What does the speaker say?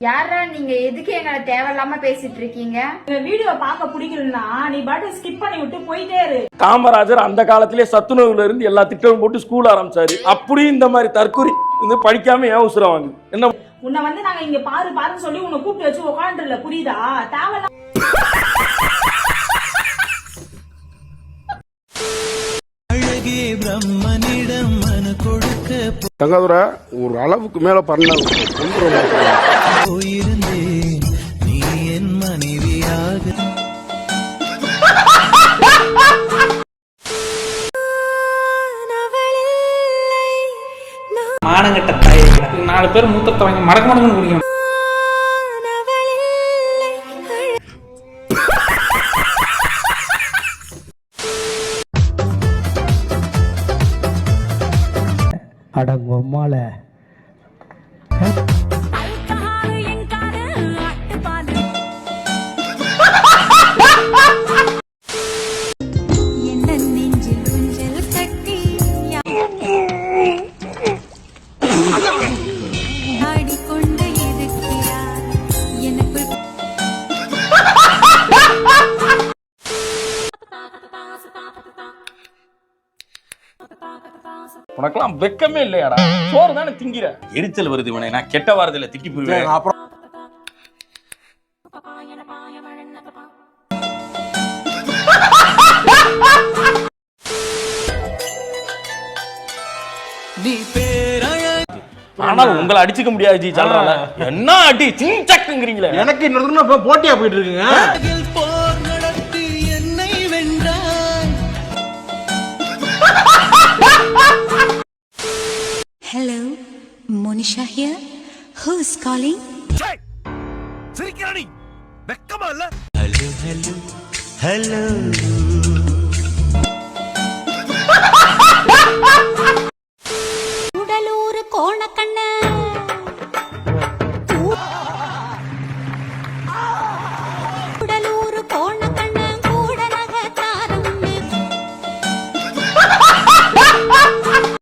யாரா நீங்க எதுக்கு எங்களை தேவையில்லாம பேசிட்டு இருக்கீங்க? இந்த வீடியோ பார்க்க பிடிக்கலன்னா நீ பாட்டு ஸ்கிப் பண்ணி விட்டு போயிட்டே இரு. காமராஜர் அந்த காலத்திலே சத்துணவுல இருந்து எல்லா திட்டமும் போட்டு ஸ்கூல் ஆரம்பிச்சாரு. அப்படியும் இந்த மாதிரி தற்கொலை வந்து படிக்காம ஏன் உசுரம் வாங்குது? என்ன? உன்னை வந்து நாங்க இங்க பாரு பாருன்னு சொல்லி உன்னை கூப்பிட்டு வச்சு உட்காந்துருல புரியுதா? தேவையில்லாம தங்காதுரை ஒரு அளவுக்கு மேல பண்ண போயிருந்தேன். நீ என் மனைவியாக. மானங்கட்ட தாயை நாலு பேர் மூத்தத்தை வாங்கி மடக்க மடக்குன்னு குடிக்கணும் அடங்கொம்மால நெஞ்சில் உனக்கெல்லாம் வெக்கமே இல்லையாடா? சோறு தானே திங்கிற? எரிச்சல் வருது இவனை. நான் கெட்ட வாரத்துல திட்டி போயிருவேன் அப்புறம் நீ பேரழ ஆனால் உங்களை அடிச்சுக்க முடியாது ஜி சொல்றாங்க என்ன அடி சிங்சக்குங்கிறீங்களே எனக்கு இன்னொரு போட்டியா போயிட்டு இருக்குங்க hello Monisha here who is calling hello hello hello உடலூர் கோணக்கண்ண